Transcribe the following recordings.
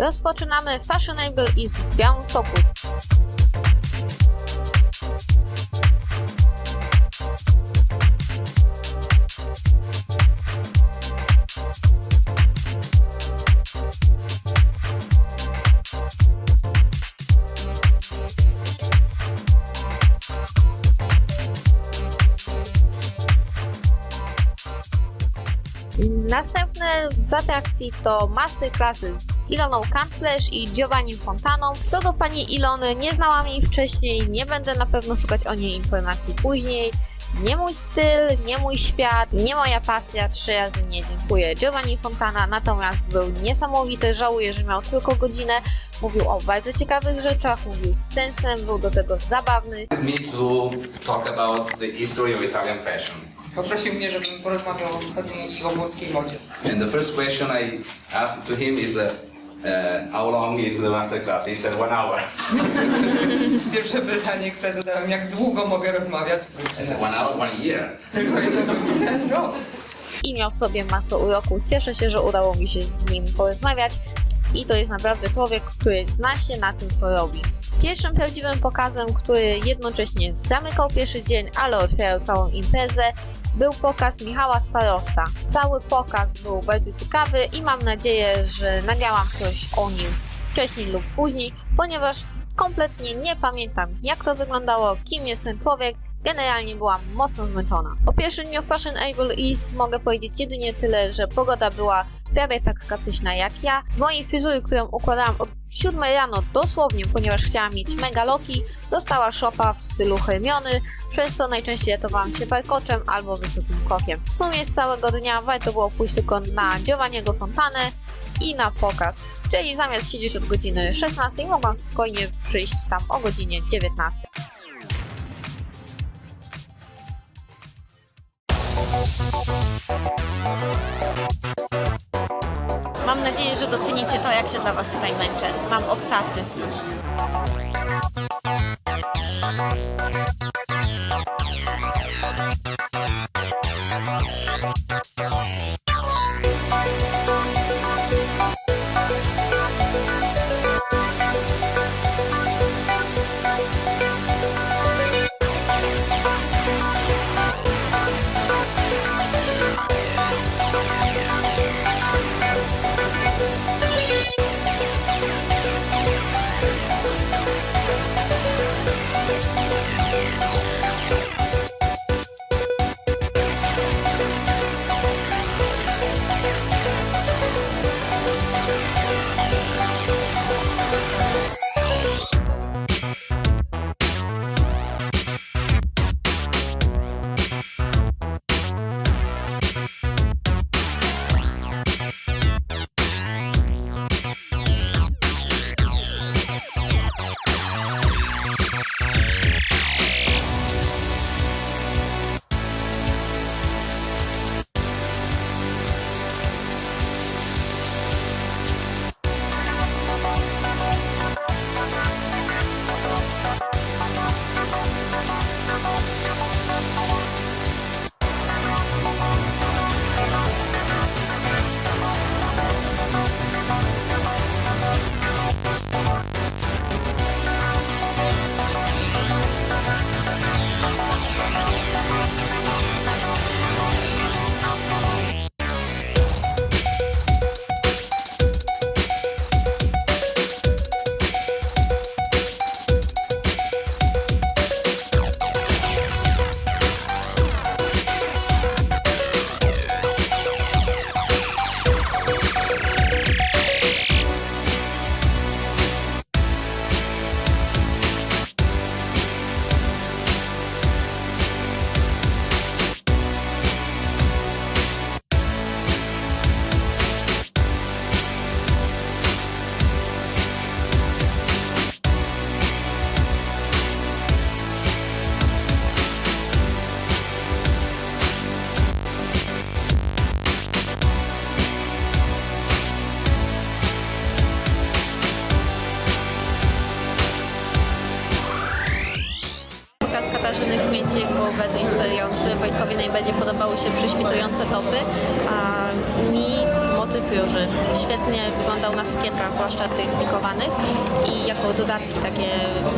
Rozpoczynamy Fashionable East w Białymstoku. Z atrakcji to masterclassy z Iloną Kanclerz i Giovanni Fontaną. Co do pani Ilony, nie znałam jej wcześniej, nie będę na pewno szukać o niej informacji później. Nie mój styl, nie mój świat, nie moja pasja, trzy razy nie dziękuję. Giovanni Fontana natomiast był niesamowity, żałuję, że miał tylko godzinę. Mówił o bardzo ciekawych rzeczach, mówił z sensem, był do tego zabawny. me to talk about the history of Italian fashion. Poprosił mnie, żebym porozmawiał o wschodniej i o włoskiej modzie. And the first question I asked to him is, uh, uh, how long is the master class? He said one hour. Pierwsze pytanie, które zadałem, jak długo mogę rozmawiać? I said one hour, one year. Tylko jedną godzinę? No. i miał w sobie masę uroku. Cieszę się, że udało mi się z nim porozmawiać i to jest naprawdę człowiek, który zna się na tym, co robi. Pierwszym prawdziwym pokazem, który jednocześnie zamykał pierwszy dzień, ale otwierał całą imprezę, był pokaz Michała Starosta. Cały pokaz był bardzo ciekawy i mam nadzieję, że nagrałam coś o nim wcześniej lub później, ponieważ kompletnie nie pamiętam jak to wyglądało, kim jest ten człowiek, Generalnie byłam mocno zmęczona. O pierwszym dniu Fashion Able East mogę powiedzieć jedynie tyle, że pogoda była prawie tak kapryśna jak ja. Z mojej fryzury, którą układałam od 7 rano dosłownie, ponieważ chciałam mieć mega loki, została szopa w stylu Hermiony, przez to najczęściej ratowałam się warkoczem albo wysokim krokiem. W sumie z całego dnia warto było pójść tylko na Giovanniego Fontanę i na pokaz, czyli zamiast siedzieć od godziny 16 mogłam spokojnie przyjść tam o godzinie 19. Mam nadzieję, że docenicie to, jak się dla Was tutaj męczę. Mam obcasy. Róży. Świetnie wyglądał na sukienkach, zwłaszcza tych plikowanych i jako dodatki takie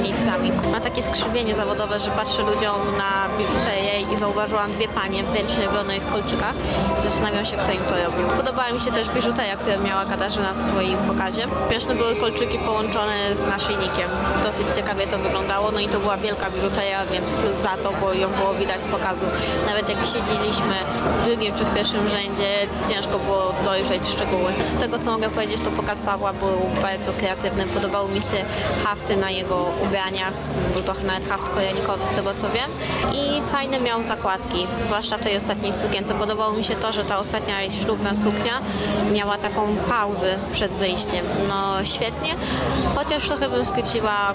miejscami. Ma takie skrzywienie zawodowe, że patrzę ludziom na biżuterię i zauważyłam dwie panie w czerwonych kolczykach. Zastanawiam się, kto im to robił. Podobała mi się też biżuteria, którą miała Katarzyna w swoim pokazie. Śmieszne były kolczyki połączone z naszyjnikiem. Dosyć ciekawie to wyglądało, no i to była wielka biżuteria, więc plus za to, bo ją było widać z pokazu. Nawet jak siedzieliśmy w drugim czy w pierwszym rzędzie, ciężko było dojrzeć Z tego, co mogę powiedzieć, to pokaz Pawła był bardzo kreatywny. Podobały mi się hafty na jego ubraniach. Był to nawet haft kojanikowy, z tego co wiem. I fajne miał zakładki, zwłaszcza tej ostatniej sukience. Podobało mi się to, że ta ostatnia ślubna suknia miała taką pauzę przed wyjściem. No świetnie, chociaż trochę bym skróciła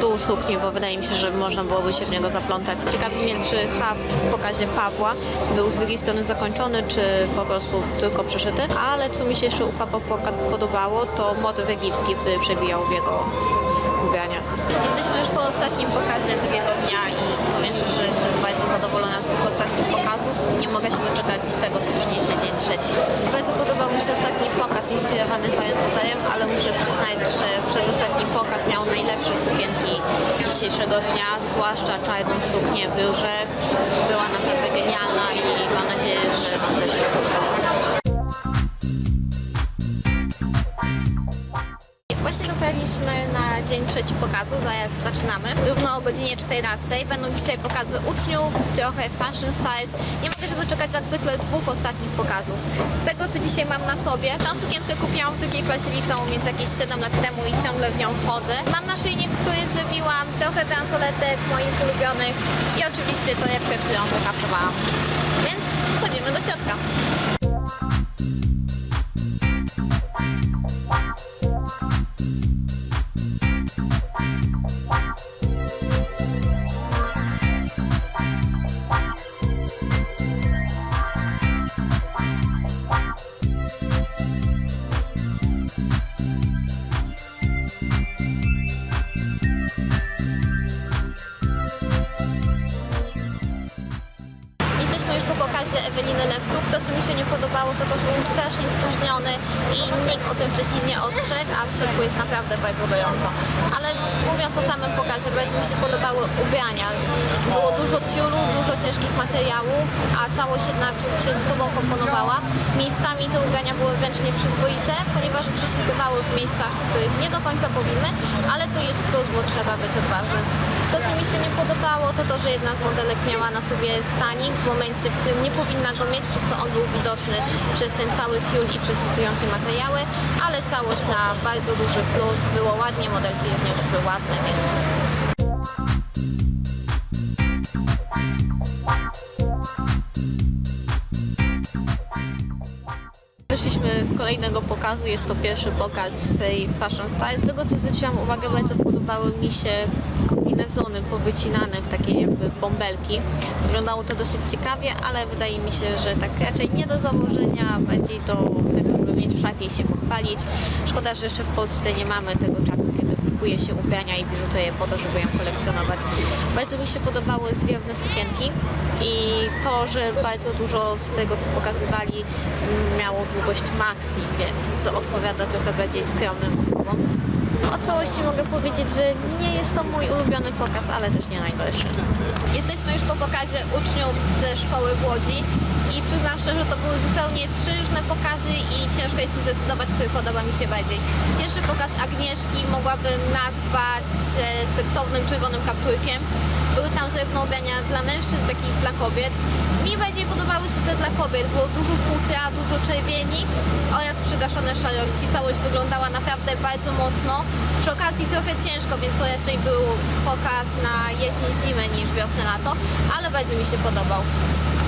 dół sukni, bo wydaje mi się, że można byłoby się w niego zaplątać. Ciekawi mnie, czy haft w pokazie Pawła był z drugiej strony zakończony, czy po prostu tylko przeszyty. Ale co mi się jeszcze u poka- podobało, to motyw egipski, który przebijał w jego ubraniach. Jesteśmy już po ostatnim pokazie drugiego dnia i powiem szczerze, że jestem bardzo zadowolona z tych ostatnich pokazów. Nie mogę się doczekać tego, co przyniesie dzień trzeci. Bardzo podobał mi się ostatni pokaz inspirowany Harry Potterem, ale muszę przyznać, że przedostatni pokaz miał najlepsze sukienki dzisiejszego dnia, zwłaszcza czarną suknię w różach. Była naprawdę genialna i mam nadzieję, że też się spodoba. Dotarliśmy na dzień trzeci pokazu, zaraz zaczynamy. Równo o godzinie 14. Będą dzisiaj pokazy uczniów, trochę fashion styles. Nie mogę się doczekać jak zwykle dwóch ostatnich pokazów. Z tego co dzisiaj mam na sobie, tą sukienkę kupiłam w drugiej klasie liceum, więc jakieś 7 lat temu i ciągle w nią chodzę. Mam naszyjnik, który zrobiłam, trochę bransoletek moich ulubionych i oczywiście torebkę, którą wyhaftowałam. Więc wchodzimy do środka. To, co mi się nie podobało, to to, że był strasznie spóźniony i nikt o tym wcześniej nie ostrzegł, a w środku jest naprawdę bardzo gorąco. Ale mówiąc o samym pokazie, bardzo mi się podobały ubrania. Było dużo tiulu, dużo ciężkich materiałów, a całość jednak się ze sobą komponowała. Miejscami te ubrania były wręcz nieprzyzwoite, ponieważ prześwitywały w miejscach, w których nie do końca powinny, ale to jest plus, bo trzeba być odważnym. To, co mi się nie podobało, to to, że jedna z modelek miała na sobie stanik w momencie, w którym nie powinna go mieć, przez co on był widoczny przez ten cały tiul i prześwitujące materiały, ale całość na bardzo duży plus. Było ładnie, modelki również były ładne, więc Wyszliśmy z kolejnego pokazu, jest to pierwszy pokaz Fashion Style. Z tego co zwróciłam uwagę, bardzo podobały mi się kombinezony powycinane w takie jakby bąbelki. Wyglądało to dosyć ciekawie, ale wydaje mi się, że tak raczej nie do założenia, bardziej do tego, żeby mieć w szafie i się pochwalić. Szkoda, że jeszcze w Polsce nie mamy tego czasu, kiedy kupuje się ubrania i biżuterię po to, żeby ją kolekcjonować. Bardzo mi się podobały zwiewne sukienki i to, że bardzo dużo z tego, co pokazywali, miało długość maxi, więc odpowiada trochę bardziej skromnym osobom. O całości mogę powiedzieć, że nie jest to mój ulubiony pokaz, ale też nie najgorszy. Jesteśmy już po pokazie uczniów ze szkoły w Łodzi i przyznam szczerze, to były zupełnie trzy różne pokazy i ciężko jest mi zdecydować, który podoba mi się bardziej. Pierwszy pokaz Agnieszki mogłabym nazwać e, seksownym czerwonym kapturkiem. Były tam zarówno ubrania dla mężczyzn, jak i dla kobiet. Mi bardziej podobały się te dla kobiet. Było dużo futra, dużo czerwieni oraz przygaszone szarości. Całość wyglądała naprawdę bardzo mocno. Przy okazji trochę ciężko, więc to raczej był pokaz na jesień-zimę niż wiosnę-lato, ale bardzo mi się podobał.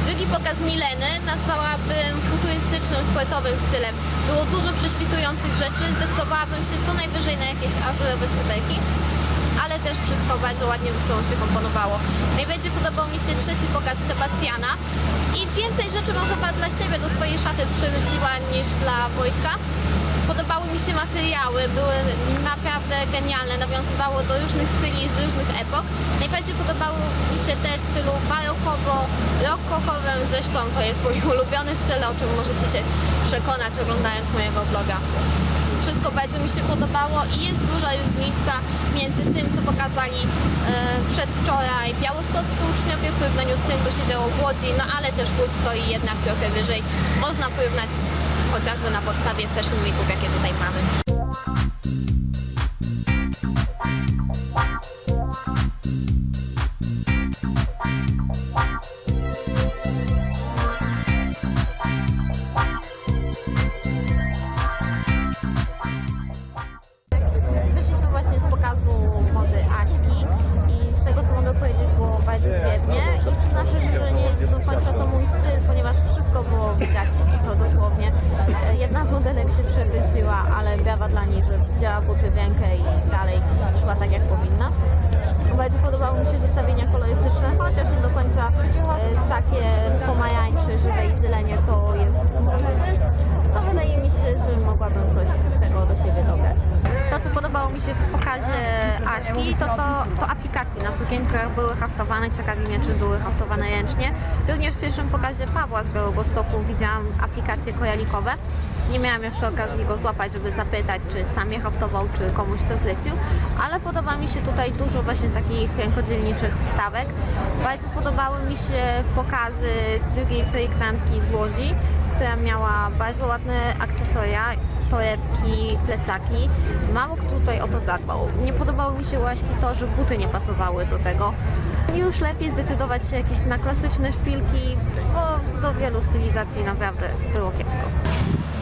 Drugi pokaz Mileny nazwałabym futurystycznym, sportowym stylem. Było dużo prześwitujących rzeczy, zdecydowałabym się co najwyżej na jakieś ażurowe sweterki ale też wszystko bardzo ładnie ze sobą się komponowało. Najbardziej podobał mi się trzeci pokaz Sebastiana i więcej rzeczy mam chyba dla siebie do swojej szafy przerzuciła niż dla Wojtka. Podobały mi się materiały, były naprawdę genialne, nawiązywało do różnych styli z różnych epok. Najbardziej podobały mi się te w stylu barokowo, rockokowym, zresztą to jest mój ulubiony styl, o czym możecie się przekonać oglądając mojego vloga. Wszystko bardzo mi się podobało i jest duża różnica między tym, co pokazali e, przedwczoraj białostoccy uczniowie w porównaniu z tym, co się działo w Łodzi, no ale też Łódź stoi jednak trochę wyżej. Można porównać chociażby na podstawie fashion weeków, jakie tutaj mamy. Ale brawa dla niej, że wzięła buty rękę i dalej szła tak jak powinna. Bardzo podobało mi się zestawienia kolorystyczne, chociaż nie do końca e, takie pomarańcze, żywe i zielenie to jest mój. To wydaje mi się, że mogłabym coś z tego do siebie dobrać. Co podobało mi się w pokazie Aśki, to, to, to aplikacje na sukienkach były haftowane, ciekawi mnie, czy były haftowane ręcznie. Również w pierwszym pokazie Pawła z Białego widziałam aplikacje kojalikowe. Nie miałam jeszcze okazji go złapać, żeby zapytać, czy sam je haftował, czy komuś to zlecił, ale podoba mi się tutaj dużo właśnie takich rękodzielniczych wstawek. Bardzo podobały mi się pokazy drugiej projektantki z Łodzi, która miała bardzo ładne akcesoria, torebki, plecaki. Mało kto tutaj o to zadbał. Nie podobało mi się właśnie to, że buty nie pasowały do tego. Już lepiej zdecydować się jakieś na klasyczne szpilki, bo do wielu stylizacji naprawdę było kiepsko.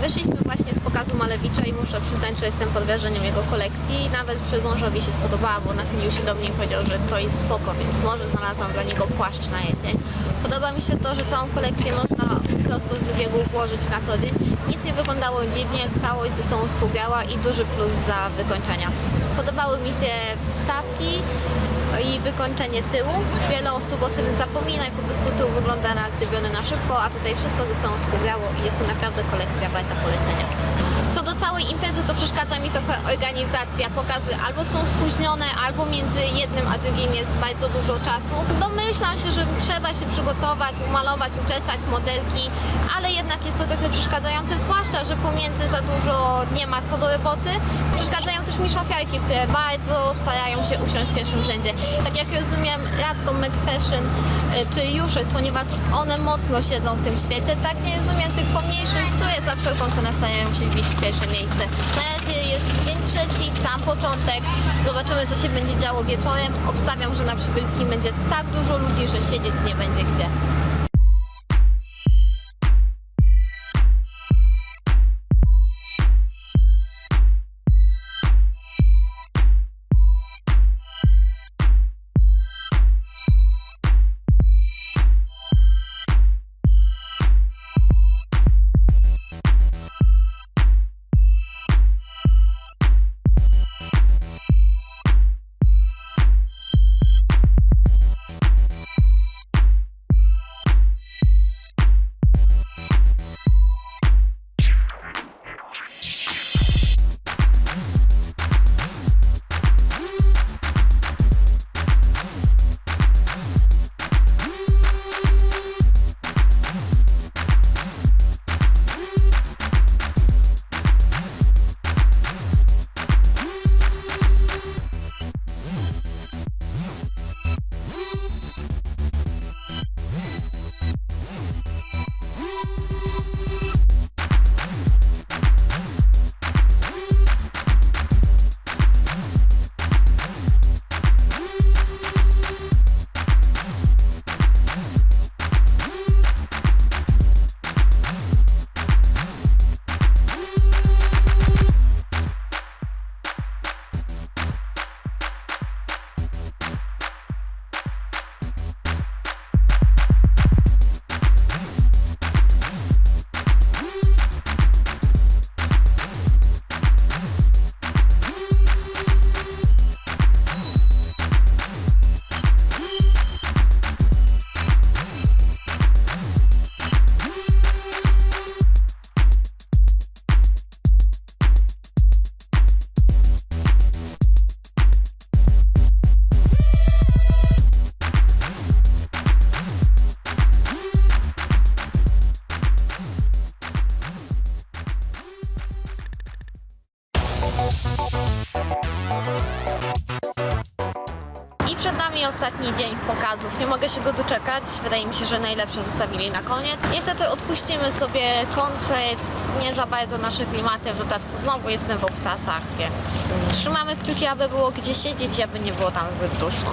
Wyszliśmy właśnie z pokazu Malewicza i muszę przyznać, że jestem pod wrażeniem jego kolekcji. Nawet przedmążowi się spodobała, bo nachylił się do mnie powiedział, że to jest spoko, więc może znalazłam dla niego płaszcz na jesień. Podoba mi się to, że całą kolekcję można prosto z wybiegu włożyć na co dzień. Nic nie wyglądało dziwnie, całość ze sobą współgrała i duży plus za wykończenia. Podobały mi się wstawki i wykończenie tyłu. Wiele osób o tym zapomina i po prostu tył wygląda na zrobiony na szybko, a tutaj wszystko ze sobą współgrało i jest to naprawdę kolekcja warta polecenia. Co do całej imprezy, to przeszkadza mi trochę organizacja. Pokazy albo są spóźnione, albo między jednym a drugim jest bardzo dużo czasu. Domyślam się, że trzeba się przygotować, umalować, uczesać modelki, ale jednak jest to trochę przeszkadzające, zwłaszcza, że pomiędzy za dużo nie ma co do roboty. Przeszkadzają też mi szafiarki, które bardzo starają się usiąść w pierwszym rzędzie. Tak jak rozumiem, Radzką McFashion y, czy Juszes, ponieważ one mocno siedzą w tym świecie, tak nie rozumiem tych pomniejszych, które za wszelką cenę starają się wbić w pierwsze miejsce. Na razie jest dzień trzeci, sam początek. Zobaczymy, co się będzie działo wieczorem. Obstawiam, że na Przybylskim będzie tak dużo ludzi, że siedzieć nie będzie gdzie. Ostatni dzień pokazów. Nie mogę się go doczekać. Wydaje mi się, że najlepsze zostawili na koniec. Niestety odpuścimy sobie koncert. Nie za bardzo nasze klimaty. W dodatku znowu jestem w obcasach, więc trzymamy kciuki, aby było gdzie siedzieć i aby nie było tam zbyt duszno.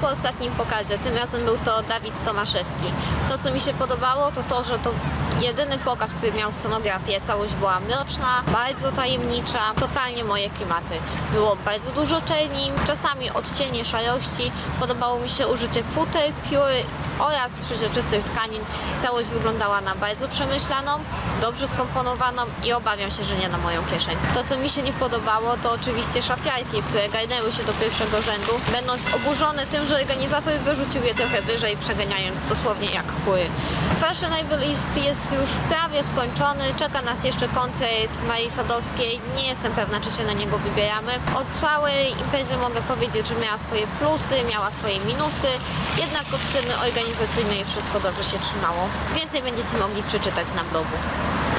Po ostatnim pokazie, tym razem był to Dawid Tomaszewski. To, co mi się podobało, to to, że to jedyny pokaz, który miał scenografię. Całość była mroczna, bardzo tajemnicza, totalnie moje klimaty. Było bardzo dużo czerni, czasami odcienie szarości. Podobało mi się użycie futer, pióry oraz przeźroczystych tkanin. Całość wyglądała na bardzo przemyślaną, dobrze skomponowaną i obawiam się, że nie na moją kieszeń. To, co mi się nie podobało, to oczywiście szafiarki, które garnęły się do pierwszego rzędu, będąc oburzone tym, że organizator wyrzucił je trochę wyżej, przeganiając dosłownie jak chóry. Fashionable List jest już prawie skończony, czeka nas jeszcze koncert Marii Sadowskiej. Nie jestem pewna, czy się na niego wybieramy. O całej imprezie mogę powiedzieć, że miała swoje plusy, miała swoje minusy, jednak od strony organizacyjnej wszystko dobrze się trzymało. Więcej będziecie mogli przeczytać na blogu.